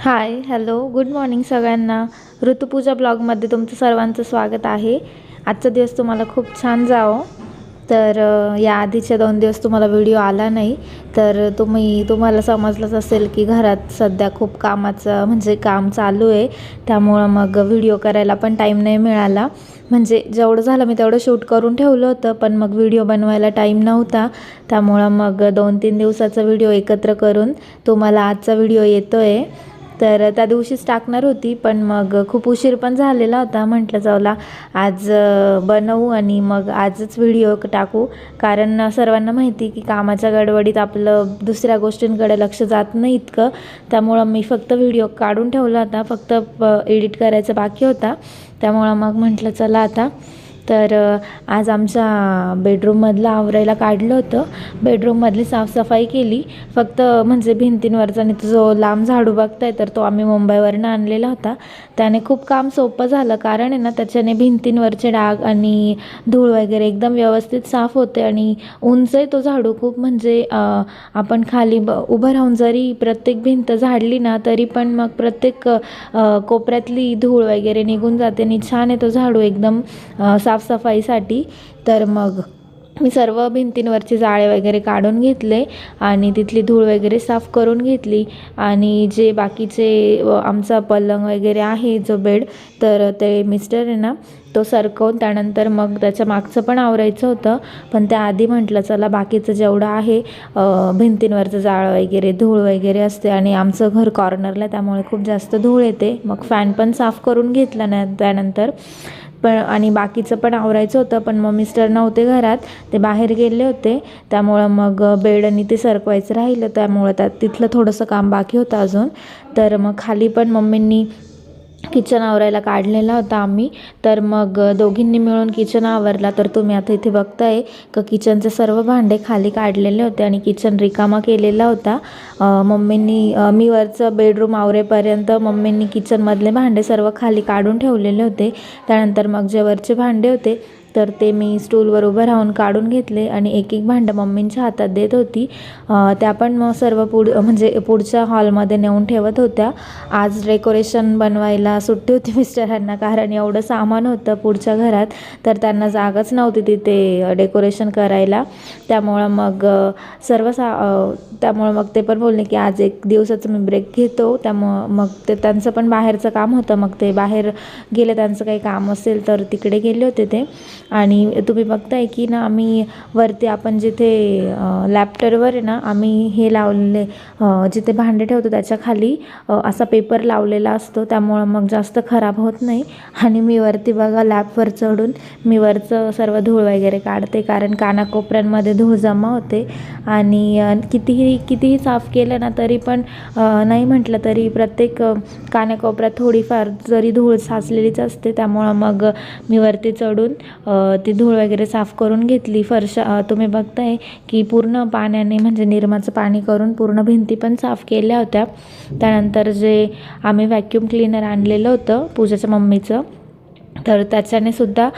Hi hello good morning सगळ्यांना. ऋतुपूजा ब्लॉगमध्ये तुमचं सर्वांचं स्वागत आहे. आजचा दिवस तुम्हाला खूप छान जावो. तर अ, या दोन दिवस तुम्हाला व्हिडिओ आला नाही. तर तुम्ही तुम्हाला समजलंच असेल की घरात सध्या खूप कामाचं म्हणजे काम चालू आहे. त्यामुळं मग व्हिडिओ करायला पण टाईम नाही मिळाला. म्हणजे जेवढं झालं मी तेवढं शूट करून ठेवलं होतं पण मग व्हिडिओ बनवायला टाईम नव्हता. त्यामुळं मग दोन तीन दिवसाचा व्हिडिओ एकत्र करून तुम्हाला आजचा व्हिडिओ येतो आहे तर त्या दिवशीच टाकणार होती पण मग खूप उशीर पण झालेला होता. म्हटलं चला आज बनवू आणि मग आजच व्हिडिओ टाकू. कारण सर्वांना माहिती की कामाच्या गडबडीत आपलं दुसऱ्या गोष्टींकडे लक्ष जात नाही इतकं. त्यामुळं मी फक्त व्हिडिओ काढून ठेवला होता. फक्त एडिट करायचा बाकी होता. त्यामुळं मग म्हटलं चला आता. तर आज आमच्या बेडरूममधलं आवरायला काढलं होतं. बेडरूममधली साफसफाई केली. फक्त म्हणजे भिंतींवरचा आणि तो जो लांब झाडू बघताय तर तो आम्ही मुंबईवरनं आणलेला होता. त्याने खूप काम सोपं झालं. कारण आहे ना त्याच्याने भिंतींवरचे डाग आणि धूळ वगैरे एकदम व्यवस्थित साफ होते आणि उंच आहे तो झाडू खूप. म्हणजे आपण खाली ब उभं राहून जरी प्रत्येक भिंत झाडली ना तरी पण मग प्रत्येक कोपऱ्यातली धूळ वगैरे निघून जाते आणि छान आहे तो झाडू एकदम साफ साफसफाईसाठी. तर मग मी सर्व भिंतींवरचे जाळे वगैरे काढून घेतले आणि तिथली धूळ वगैरे साफ करून घेतली. आणि जे बाकीचे आमचा पलंग वगैरे आहे जो बेड तर ते मिस्टर आहे ना तो सरकवून त्यानंतर मग त्याच्या मागचं पण आवरायचं होतं. पण त्याआधी म्हटलं चला बाकीचं जेवढं आहे भिंतींवरचं जाळं वगैरे धूळ वगैरे असते आणि आमचं घर कॉर्नरला त्यामुळे खूप जास्त धूळ येते. मग फॅन पण साफ करून घेतला ना त्यानंतर. पण आणि बाकीचं पण आवरायचं होतं पण मग मिस्टर नव्हते घरात ते बाहेर गेले होते. त्यामुळं मग बेड आणि ते सरकवायचं राहिलं. त्यामुळं त्यात तिथलं थोडंसं काम बाकी होतं अजून. तर मग खाली पण मम्मींनी किचन आवरायला काढलेला होता आम्ही. तर मग दोघींनी मिळून किचन आवरला. तर तुम्ही आता इथे बघताय का किचनचे सर्व भांडे खाली काढलेले होते आणि किचन रिकामा केलेला होता. मम्मींनी मी वरचं बेडरूम आवरेपर्यंत मम्मींनी किचनमधले भांडे सर्व खाली काढून ठेवलेले होते. त्यानंतर मग जे वरचे भांडे होते तर ते मी स्टूलवर उभं राहून काढून घेतले आणि एक एक भांडं मम्मींच्या हातात देत होती. त्या पण मग सर्व पुढ म्हणजे पुढच्या हॉलमध्ये नेऊन ठेवत होत्या. आज डेकोरेशन बनवायला सुट्टी होती मिस्टरांना कारण एवढं सामान होतं पुढच्या घरात. तर त्यांना जागाच नव्हती तिथे डेकोरेशन करायला. त्यामुळं मग सर्व सा त्यामुळं मग ते पण बोलले की आज एक दिवसाचं मी ब्रेक घेतो. त्यामुळं मग ते त्यांचं पण बाहेरचं काम होतं. मग ते बाहेर गेले त्यांचं काही काम असेल तर तिकडे गेले होते ते. आणि तुम्ही बघताय की ना आम्ही वरती आपण जिथे लॅपटरवर आहे ना आम्ही हे लावलेले जिथे भांडे ठेवतो त्याच्याखाली असा पेपर लावलेला असतो. त्यामुळं मग जास्त खराब होत नाही. आणि मी वरती बघा लॅपवर चढून मी वरचं सर्व धूळ वगैरे काढते. कारण कानाकोपऱ्यांमध्ये धूळ जमा होते. आणि कितीही कितीही साफ केलं ना तरी पण नाही म्हटलं तरी प्रत्येक कानाकोपऱ्यात थोडीफार जरी धूळ साचलेलीच असते. त्यामुळं मग मी वरती चढून ती धूळ वगैरे साफ करून घेतली. फरशा तुम्ही बघताय की पूर्ण पाण्याने म्हणजे निरमाचं पाणी करून पूर्ण भिंती पण साफ केल्या होत्या. त्यानंतर जे आम्ही व्हॅक्यूम क्लीनर आणलेलं होतं पूजाच्या मम्मीचं तर त्याच्याने सुद्धा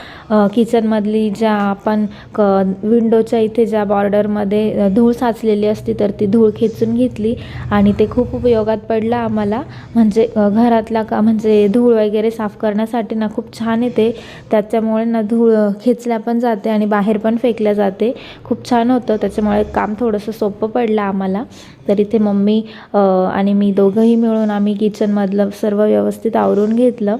किचनमधली ज्या आपण क विंडोच्या इथे ज्या बॉर्डरमध्ये धूळ साचलेली असती तर ती धूळ खेचून घेतली आणि ते खूप उपयोगात पडलं आम्हाला. म्हणजे घरातला का म्हणजे धूळ वगैरे साफ करण्यासाठी ना खूप छान येते. त्याच्यामुळे ना धूळ खेचल्या पण जाते आणि बाहेर पण फेकल्या जाते. खूप छान होतं. त्याच्यामुळे काम थोडंसं सोपं पडलं आम्हाला. तर इथे मम्मी आणि मी दोघंही मिळून आम्ही किचनमधलं सर्व व्यवस्थित आवरून घेतलं.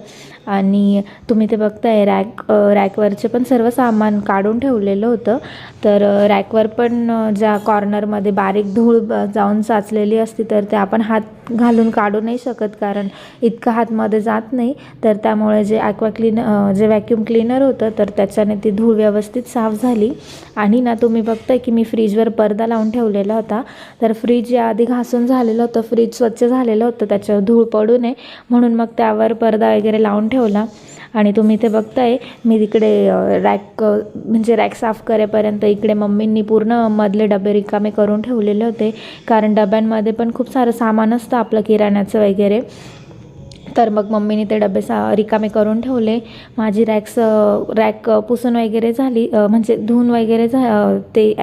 आणि तुम्ही ते बघताय रॅक रॅकवरचे पण सर्व सामान काढून ठेवलेलं होतं. तर रॅकवर पण ज्या कॉर्नरमध्ये बारीक धूळ जाऊन साचलेली असती तर ते आपण हात घालून काढू नाही शकत कारण इतकं हातमध्ये जात नाही. तर त्यामुळे जे ॲक्वा क्लीन जे व्हॅक्यूम क्लीनर होतं तर त्याच्याने ती धूळ व्यवस्थित साफ झाली. आणि ना तुम्ही बघताय की मी फ्रीजवर पडदा लावून ठेवलेला होता. तर फ्रीज या आधी घासून झालेलं होतं फ्रीज स्वच्छ झालेलं होतं त्याच्यावर धूळ पडू नये. म्हणून मग त्यावर पडदा वगैरे लावून ठेवला. आणि तुम्ही ते बघताय मी तिकडे रॅक म्हणजे रॅक साफ करेपर्यंत इकडे मम्मींनी पूर्ण मधले डबे रिकामे करून ठेवलेले होते. कारण डब्यांमध्ये पण खूप सारं सामान असतं आपलं किराण्याचं वगैरे. तर मग मम्मीने ते डबे सा रिकामे करून ठेवले. माझी रॅक्स रॅक पुसून वगैरे झाली. म्हणजे धुवून वगैरे झा ते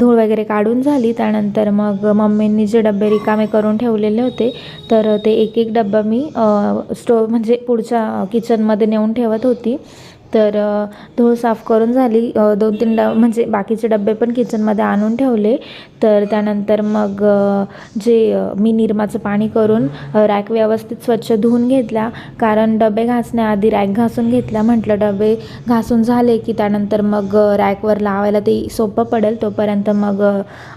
धूळ वगैरे काढून झाली. त्यानंतर मग मम्मींनी जे डबे रिकामे करून ठेवलेले होते तर ते एक एक डबा मी स्टो म्हणजे पुढच्या किचनमध्ये नेऊन ठेवत होती. तर धूळ साफ करून झाली. दोन तीन ड म्हणजे बाकीचे डबे पण किचनमध्ये आणून ठेवले. तर त्यानंतर मग जे मी निरमाचं पाणी करून रॅक व्यवस्थित स्वच्छ धुवून घेतल्या कारण डबे घासण्याआधी रॅक घासून घेतल्या म्हटलं डबे घासून झाले की त्यानंतर मग रॅकवर लावायला ते सोपं पडेल. तोपर्यंत मग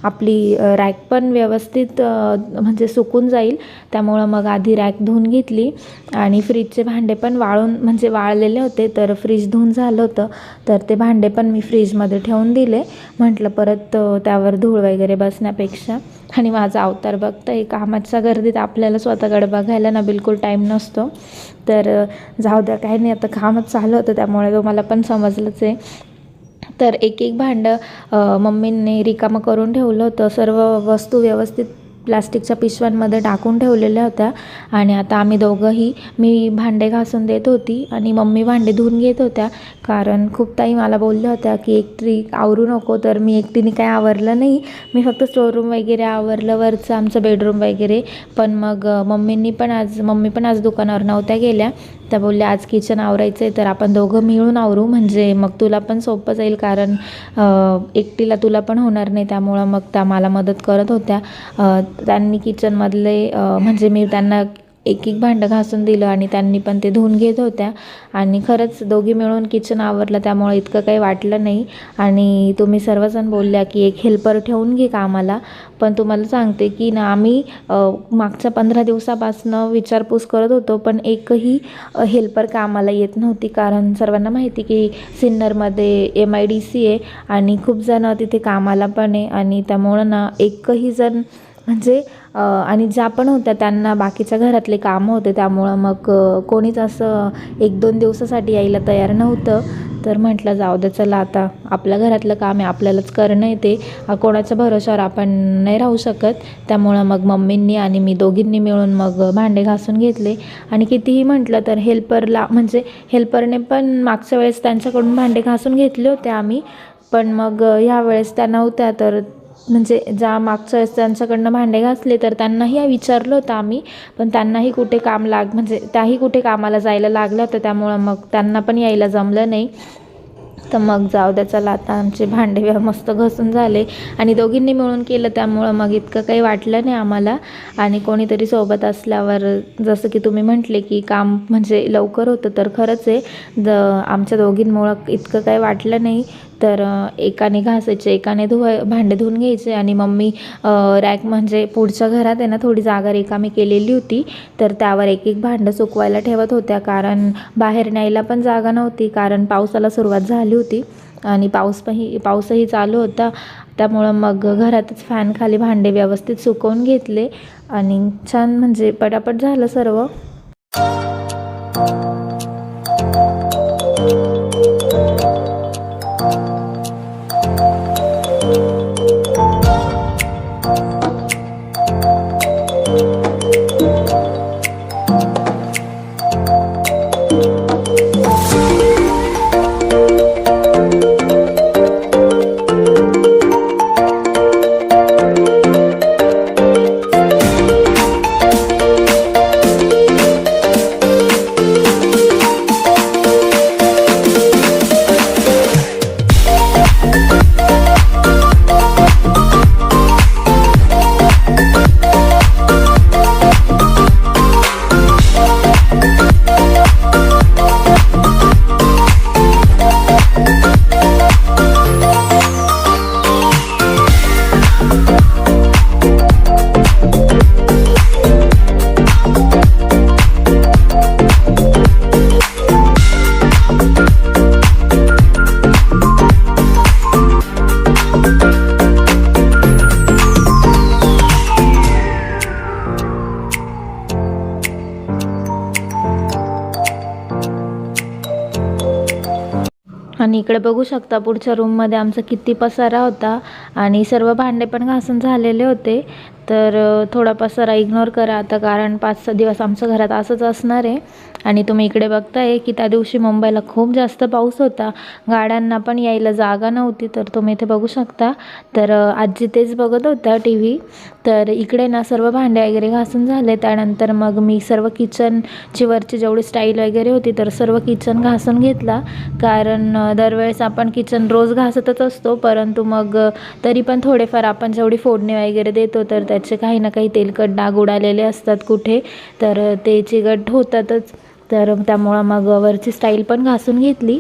आपली रॅक पण व्यवस्थित म्हणजे सुकून जाईल. त्यामुळं मग आधी रॅक धुवून घेतली. आणि फ्रीजचे भांडे पण वाळून म्हणजे वाळलेले होते. तर फ्रीज धुवून झालं होतं. तर ते भांडे पण मी फ्रीजमध्ये ठेवून दिले. म्हटलं परत त्यावर धूळ वगैरे बसण्यापेक्षा. आणि माझा अवतार बघता एक कामाच्या गर्दीत आपल्याला स्वतःकडे बघायला ना बिलकुल टाईम नसतो. तर जाऊ द्या काही नाही. आता कामच चालू होतं. त्यामुळे तुम्हाला पण समजलंच आहे. तर एक एक भांडं अ, मम्मींनी रिकामं करून ठेवलं होतं. सर्व वस्तू व्यवस्थित प्लास्टिकच्या पिशव्यांमध्ये टाकून ठेवलेल्या होत्या. आणि आता आम्ही दोघंही मी भांडे घासून देत होती आणि मम्मी भांडे धुवून घेत होत्या. कारण खूप ताई मला बोलल्या होत्या की एकटी आवरू नको तर मी एकटीने काय आवरलं नाही. मी फक्त स्टोरूम वगैरे आवरलं वरचं आमचं बेडरूम वगैरे. पण मग मम्मींनी पण आज मम्मी पण आज दुकानावर नव्हत्या गेल्या. त्या बोलल्या आज किचन आवरायचं आहे तर आपण दोघं मिळून आवरू. म्हणजे मग तुला पण सोपं जाईल कारण एकटीला तुला पण होणार नाही. त्यामुळं मग त्या मला मदत करत होत्या. त्यांनी किचनमधले म्हणजे मी त्यांना एक एक भांडं घासून दिलं आणि त्यांनी पण ते धुवून घेत होत्या. आणि खरंच दोघी मिळून किचन आवरलं त्यामुळे इतकं काही वाटलं नाही. आणि तुम्ही सर्वजण बोलल्या की एक हेल्पर ठेवून घे कामाला. पण तुम्हाला सांगते की ना आम्ही मागच्या पंधरा दिवसापासनं विचारपूस करत होतो पण एकही हेल्पर कामाला येत नव्हती. कारण सर्वांना माहिती की सिन्नरमध्ये एम आय डी सी आहे आणि खूप जण तिथे कामाला पण आहे. आणि त्यामुळं ना एकही जण म्हणजे आणि ज्या पण होत्या त्यांना बाकीच्या घरातले कामं होते त्यामुळं मग कोणीच असं एक दोन दिवसासाठी यायला तयार नव्हतं. तर म्हटलं जाऊ दे चला आता आपल्या घरातलं काम आहे आपल्यालाच करणं आहे ते. कोणाच्या भरोशावर आपण नाही राहू शकत. त्यामुळं मग मम्मींनी आणि मी दोघींनी मिळून मग भांडे घासून घेतले. आणि कितीही म्हटलं तर हेल्परला म्हणजे हेल्परने पण मागच्या वेळेस त्यांच्याकडून भांडे घासून घेतले होते आम्ही. पण मग ह्या वेळेस त्या नव्हत्या तर म्हणजे ज्या मागच्या वेळेस त्यांच्याकडनं भांडे घासले तर त्यांनाही विचारलं होतं आम्ही पण त्यांनाही कुठे काम लाग म्हणजे त्याही कुठे कामाला जायला लागलं होतं त्यामुळं मग त्यांना पण यायला जमलं नाही. तर मग जाऊ द्या चला आता आमचे भांडे मस्त घसून झाले. आणि दोघींनी मिळून केलं त्यामुळं मग इतकं काही वाटलं नाही आम्हाला. आणि कोणीतरी सोबत असल्यावर जसं की तुम्ही म्हटले की काम म्हणजे लवकर होतं तर खरंच आहे. द आमच्या दोघींमुळं इतकं काही वाटलं नाही. तर एकाने घासायचे एकाने धुवाय भांडे धुवून घ्यायचे आणि मम्मी रॅक म्हणजे पुढच्या घरात आहे ना थोडी जागा रिकामी केलेली होती. तर त्यावर एक एक भांडं सुकवायला ठेवत होत्या. कारण बाहेर न्यायला पण जागा नव्हती कारण पावसाला सुरुवात झाली होती. आणि पाऊस पही पाऊसही चालू होता. त्यामुळं मग घरातच फॅन खाली भांडे व्यवस्थित सुकवून घेतले. आणि छान म्हणजे पटापट झालं सर्व. आणि इकडे बघू शकता पुढच्या रूममध्ये आमचा किती पसारा होता. आणि सर्व भांडे पण घासून झालेले होते. तर थोडा पसारा इग्नोर करा आता कारण पाच सहा दिवस आमच्या घरात असंच असणार आहे. आणि तुम्ही इकडे बघताय की त्या दिवशी मुंबईला खूप जास्त पाऊस होता. गाड्यांना पण यायला जागा नव्हती तर तुम्ही इथे बघू शकता. तर आजी तेच बघत होत्या टी व्ही तर इकडे ना सर्व भांडे वगैरे घासून झाले त्यानंतर मग मी सर्व किचनची वरची जेवढी स्टाईल वगैरे होती तर सर्व किचन घासून घेतला. कारण दरवेळेस आपण किचन रोज घासतच असतो. परंतु मग तरी पण थोडेफार आपण जेवढी फोडणी वगैरे देतो तर त्याचे काही ना काही तेलकट डाग उडालेले असतात कुठे. तर ते चिकट होतातच. तर त्यामुळं मग वरची स्टाईल पण घासून घेतली.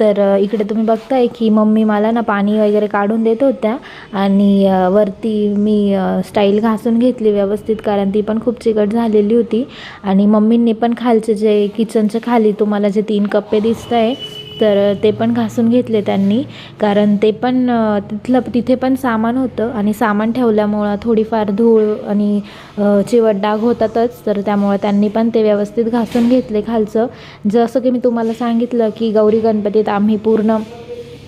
तर इकडे तुम्ही बघताय की मम्मी मला ना पाणी वगैरे काढून देत होत्या. आणि वरती मी स्टाईल घासून घेतली व्यवस्थित कारण ती पण खूप चिकट झालेली होती. आणि मम्मींनी पण खालचे जे किचनच्या खाली तुम्हाला जे तीन कप्पे दिसत आहे तर ते पण घासून घेतले त्यांनी. कारण ते पण तिथलं तिथे पण सामान होतं आणि सामान ठेवल्यामुळं थोडीफार धूळ आणि चिवट डाग होतातच. तर त्यामुळं त्यांनी पण ते व्यवस्थित घासून घेतले खालचं. जसं की मी तुम्हाला सांगितलं की गौरी गणपतीत आम्ही पूर्ण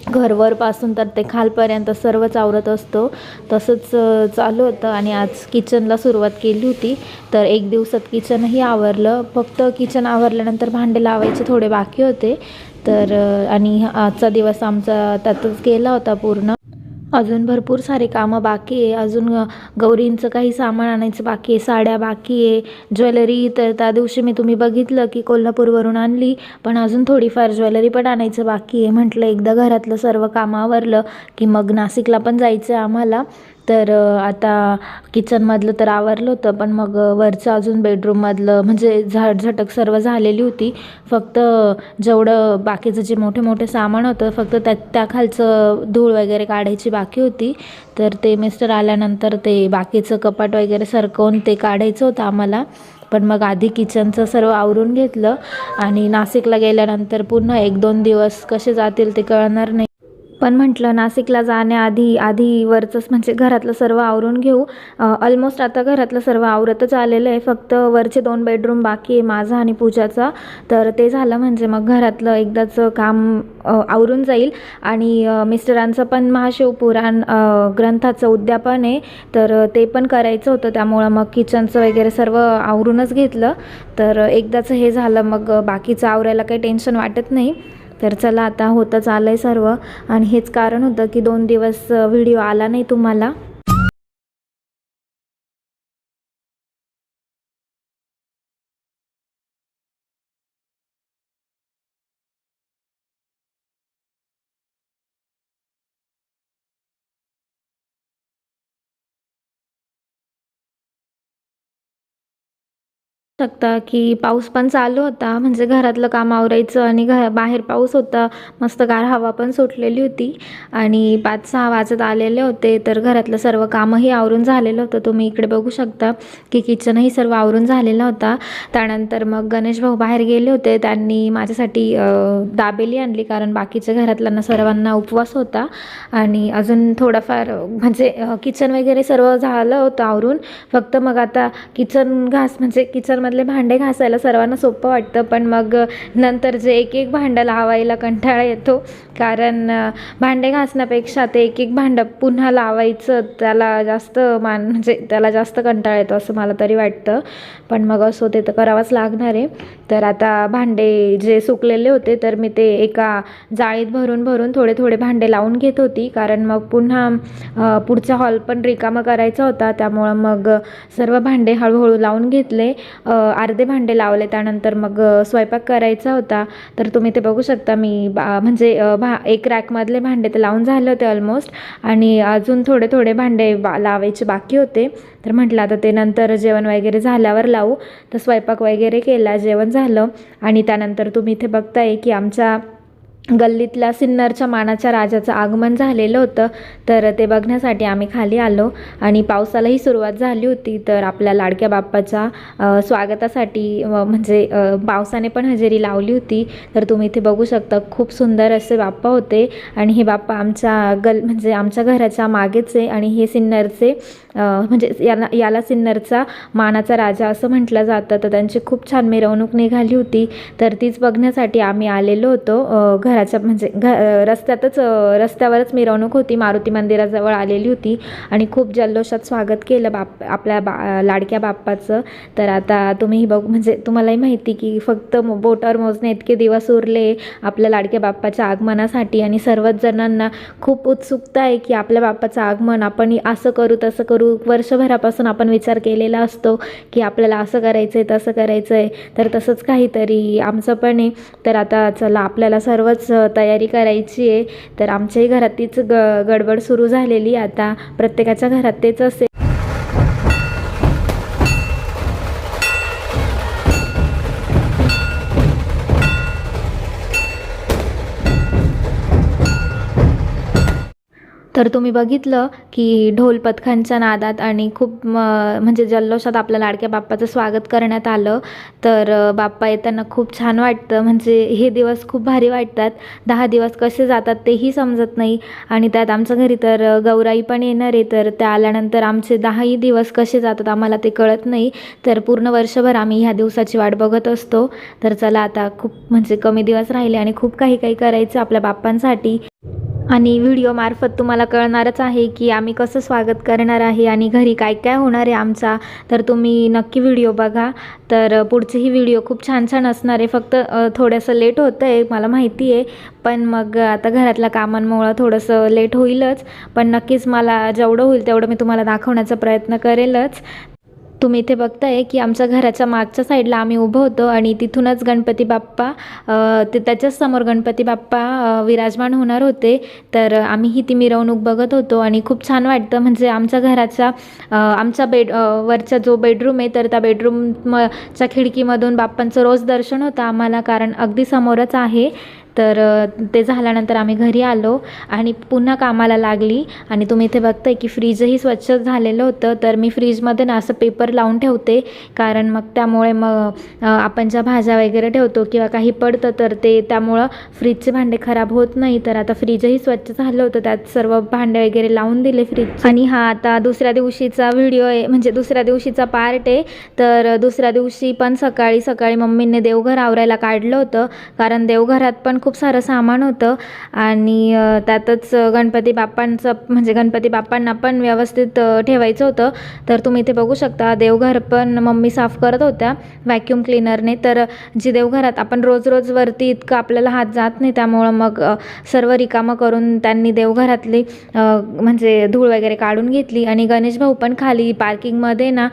घरवरपासून तर ते खालपर्यंत सर्वच आवरत असतो. तसंच चालू होतं आणि आज किचनला सुरुवात केली होती. तर एक दिवसात किचनही आवरलं. फक्त किचन आवरल्यानंतर भांडे लावायचे थोडे बाकी होते. तर आणि आजचा दिवस आमचा त्यातच गेला होता पूर्ण. अजून भरपूर सारे कामं बाकी आहे. अजून गौरींचं काही सामान आणायचं बाकी आहे. साड्या बाकी आहे. ज्वेलरी तर त्या दिवशी मी तुम्ही बघितलं की कोल्हापूरवरून आणली पण अजून थोडीफार ज्वेलरी पण आणायचं बाकी आहे. म्हटलं एकदा घरातलं सर्व कामावरलं आवरलं की मग नाशिकला पण जायचं आहे आम्हाला. तर आता किचनमधलं तर आवरलं होतं पण मग वरचं अजून बेडरूममधलं म्हणजे झाडझटक सर्व झालेली होती. फक्त जेवढं बाकीचं जे मोठे मोठे सामान होतं फक्त त्या त्या खालचं धूळ वगैरे काढायची बाकी होती. तर ते मिस्टर आल्यानंतर ते बाकीचं कपाट वगैरे सरकवून ते काढायचं होतं आम्हाला. पण मग आधी किचनचं सर्व आवरून घेतलं आणि नाशिकला गेल्यानंतर पुन्हा एक दोन दिवस कसे जातील ते कळणार नाही. पण म्हटलं नाशिकला जाण्याआधी आधी वरचंच म्हणजे घरातलं सर्व आवरून घेऊ. ऑलमोस्ट आता घरातलं सर्व आवरतच आलेलं आहे. फक्त वरचे दोन बेडरूम बाकी आहे माझा आणि पूजाचा. तर ते झालं म्हणजे मग घरातलं एकदाचं काम आवरून जाईल. आणि मिस्टरांचं पण महाशिवपुराण ग्रंथाचं उद्यापन आहे. तर ते पण करायचं होतं. त्यामुळं मग किचनचं वगैरे सर्व आवरूनच घेतलं. तर एकदाचं हे झालं मग बाकीचं आवरायला काही टेन्शन वाटत नाही. तर चला आता होतंच आलं आहे सर्व. आणि हेच कारण होतं की दोन दिवस व्हिडिओ आला नाही तुम्हाला. शकता की पाऊस पण चालू होता. म्हणजे घरातलं काम आवरायचं आणि घ बाहेर पाऊस होता. मस्त गार हवा पण सुटलेली होती. आणि पाच सहा वाजत आलेले होते. तर घरातलं सर्व कामही आवरून झालेलं होतं. तुम्ही इकडे बघू शकता की किचनही सर्व आवरून झालेला होता. त्यानंतर मग गणेश भाऊ बाहेर गेले होते. त्यांनी माझ्यासाठी दाबेली आणली. कारण बाकीच्या घरातल्यांना सर्वांना उपवास होता. आणि अजून थोडाफार म्हणजे किचन वगैरे सर्व झालं होतं आवरून. फक्त मग आता किचन घास म्हणजे किचनमधले भांडे घासायला सर्वांना सोपं वाटतं पण मग नंतर जे एक एक भांडं लावायला कंटाळा येतो. कारण भांडे घासण्यापेक्षा ते एक एक भांडं पुन्हा लावायचं त्याला जास्त मान म्हणजे त्याला जास्त कंटाळा येतो असं मला तरी वाटतं. पण मग असो ते तर करावंच लागणार आहे. तर आता भांडे जे सुकलेले होते तर मी ते एका जाळीत भरून भरून थोडे थोडे भांडे लावून घेत होती. कारण मग पुन्हा पुढचा हॉल पण रिकामा करायचा होता. त्यामुळं मग सर्व भांडे हळूहळू लावून घेतले. अर्धे भांडे लावले. त्यानंतर मग स्वयंपाक करायचा होता. तर तुम्ही ते बघू शकता. मी बा म्हणजे भा एक रॅकमधले भांडे ते लावून झाले होते ऑलमोस्ट आणि अजून थोडे थोडे भांडे बा लावायचे बाकी होते. तर म्हटलं आता ते नंतर जेवण वगैरे झाल्यावर लाव. तर स्वयंपाक वगैरे केला जेवण झालं. आणि त्यानंतर तुम्ही इथे बघताय की आमच्या गल्लीतल्या सिन्नरच्या मानाच्या राजाचं आगमन झालेलं होतं. तर ते बघण्यासाठी आम्ही खाली आलो आणि पावसालाही सुरुवात झाली होती. तर आपल्या लाडक्या बाप्पाच्या स्वागतासाठी म्हणजे पावसाने पण हजेरी लावली होती. तर तुम्ही इथे बघू शकता खूप सुंदर असे बाप्पा होते. आणि हे बाप्पा आमच्या गल म्हणजे आमच्या घराच्या मागेचे आणि हे सिन्नरचे म्हणजे याला याला सिन्नरचा मानाचा राजा असं म्हटलं जातं. तर त्यांची खूप छान मिरवणूक निघाली होती. तर तीच बघण्यासाठी आम्ही आलेलो होतो. घराच्या म्हणजे घ रस्त्यातच रस्त्यावरच मिरवणूक होती. मारुती मंदिराजवळ आलेली होती. आणि खूप जल्लोषात स्वागत केलं बाप आपल्या बा लाडक्या बाप्पाचं. तर आता तुम्हीही बघ म्हणजे तुम्हालाही माहिती की फक्त बोटावर मोजणे इतके दिवस उरले आपल्या लाडक्या बाप्पाच्या आगमनासाठी. आणि सर्वच जणांना खूप उत्सुकता आहे की आपल्या बाप्पाचं आगमन आपण असं करू तसं करू. वर्षभरापासून आपण विचार केलेला असतो की आपल्याला असं करायचं आहे तसं करायचं आहे तर तसंच काहीतरी आमचं पण आहे. तर आता चला आपल्याला सर्वच तयारी करायची आहे. तर आमच्याही घरात तीच ग गडबड सुरू झालेली आता प्रत्येकाच्या घरात तेच असेल. तर तुम्ही बघितलं की ढोल पथकांच्या नादात आणि खूप म म्हणजे जल्लोषात आपल्या लाडक्या बाप्पाचं स्वागत करण्यात आलं. तर बाप्पा येताना खूप छान वाटतं. म्हणजे हे दिवस खूप भारी वाटतात. दहा दिवस कसे जातात तेही समजत नाही. आणि त्यात आमच्या घरी तर गौराई पण येणार आहे. तर त्या आल्यानंतर आमचे दहाही दिवस कसे जातात आम्हाला ते कळत नाही. तर पूर्ण वर्षभर आम्ही ह्या दिवसाची वाट बघत असतो. तर चला आता खूप म्हणजे कमी दिवस राहिले आणि खूप काही काही करायचं आपल्या बाप्पांसाठी. आणि व्हिडिओमार्फत तुम्हाला कळणारच आहे की आम्ही कसं स्वागत करणार आहे आणि घरी काय काय होणार आहे आमचा. तर तुम्ही नक्की व्हिडिओ बघा. तर पुढचेही व्हिडिओ खूप छान छान असणार आहे. फक्त थोडंसं लेट होतं आहे मला माहिती आहे. पण मग आता घरातल्या कामांमुळं थोडंसं लेट होईलच. पण नक्कीच मला जेवढं होईल तेवढं मी तुम्हाला दाखवण्याचा प्रयत्न करेलच. तुम्ही इथे बघताय की आमच्या घराच्या मागच्या साईडला आम्ही उभं होतो आणि तिथूनच गणपती बाप्पा ते त्याच्याच समोर गणपती बाप्पा विराजमान होणार होते. तर आम्ही ही ती मिरवणूक बघत होतो आणि खूप छान वाटतं. म्हणजे आमच्या घराचा आमचा आमच्या बेड वरचा जो बेडरूम आहे तर त्या बेडरूम च्या खिडकीमधून बाप्पांचं रोज दर्शन होतं आम्हाला कारण अगदी समोरच आहे. तर ते झाल्यानंतर आम्ही घरी आलो आणि पुन्हा कामाला लागली. आणि तुम्ही इथे बघताय की फ्रीजही स्वच्छ झालेलं होतं. तर मी फ्रीजमध्ये ना असं पेपर लावून ठेवते. कारण मग त्यामुळे मग आपण ज्या भाज्या वगैरे ठेवतो किंवा काही पडतं तर ते त्यामुळं फ्रीजचे भांडे खराब होत नाही. तर आता फ्रीजही स्वच्छ झालं होतं. त्यात सर्व भांडे वगैरे लावून दिले फ्रीज आणि हा आता दुसऱ्या दिवशीचा व्हिडिओ आहे. म्हणजे दुसऱ्या दिवशीचा पार्ट आहे. तर दुसऱ्या दिवशी पण सकाळी सकाळी मम्मीने देवघर आवरायला काढलं होतं. कारण देवघरात पण खूप खूप सारं सामान होतं. आणि त्यातच गणपती बाप्पांचं म्हणजे गणपती बाप्पांना पण व्यवस्थित ठेवायचं होतं. तर तुम्ही इथे बघू शकता देवघर पण मम्मी साफ करत होत्या व्हॅक्यूम क्लिनरने तर जी देवघरात आपण रोज रोज वरती इतकं आपल्याला हात जात नाही त्यामुळं मग सर्व रिकामं करून त्यांनी देवघरातली म्हणजे धूळ वगैरे काढून घेतली. आणि गणेश भाऊ पण खाली पार्किंगमध्ये ना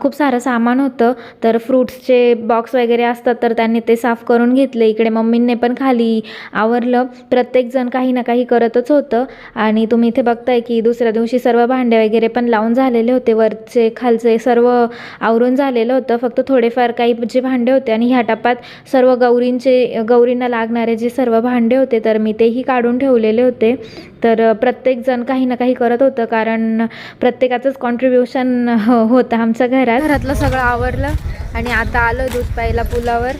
खूप सारं सामान होतं. तर फ्रूट्सचे बॉक्स वगैरे असतात तर त्यांनी ते साफ करून घेतले. इकडे मम्मींनी पण खाली आवरलं प्रत्येकजण काही ना काही करतच होतं. आणि तुम्ही इथे बघताय की दुसऱ्या दिवशी सर्व भांडे वगैरे पण लावून झालेले होते. वरचे खालचे सर्व आवरून झालेलं होतं. फक्त थोडेफार काही जे भांडे होते आणि ह्या टप्प्यात सर्व गौरींचे गौरींना लागणारे जे सर्व भांडे होते तर मी तेही काढून ठेवलेले होते. तर प्रत्येकजण काही ना काही करत होतं कारण प्रत्येकाचंच कॉन्ट्रीब्युशन होतं आमच्या घरात. घरातलं सगळं आवरलं आणि आता आलं दूध प्यायला पुलावर.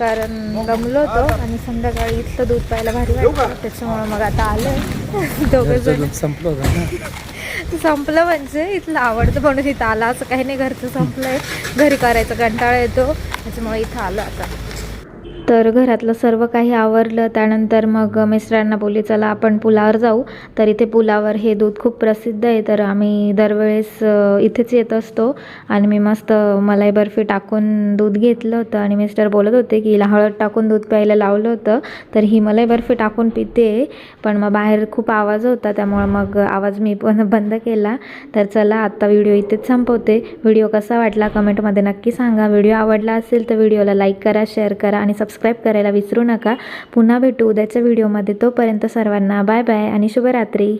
कारण गमलो होतो आणि संध्याकाळी इथलं दूध प्यायला भारी वाटतं त्याच्यामुळं मग आता आलं दोघं जण. संपलं संपलं म्हणजे इथलं आवडतं म्हणून इथं आला. असं काही नाही घरचं संपलंय. घरी करायचा कंटाळा येतो. त्याच्यामुळे इथं आलो आता. तर घरातलं सर्व काही आवरलं. त्यानंतर मग मिस्टरांना बोलली चला आपण पुलावर जाऊ. तर इथे पुलावर हे दूध खूप प्रसिद्ध आहे. तर आम्ही दरवेळेस इथेच येत असतो. आणि मी मस्त मलाई बर्फी टाकून दूध घेतलं होतं. आणि मिस्टर बोलत होते की हिला हळद टाकून दूध प्यायला लावलं होतं. तर ही मलाई बर्फी टाकून पिते. पण मग बाहेर खूप आवाज होता. त्यामुळं मग आवाज मी पण बंद केला. तर चला आत्ता व्हिडिओ इथेच संपवते. व्हिडिओ कसा वाटला कमेंटमध्ये नक्की सांगा. व्हिडिओ आवडला असेल तर व्हिडिओला लाईक करा शेअर करा आणि सबस्क्राईब करायला विसरू नका. पुन्हा भेटू उद्याच्या व्हिडिओमध्ये तोपर्यंत सर्वांना बाय बाय आणि शुभरात्री.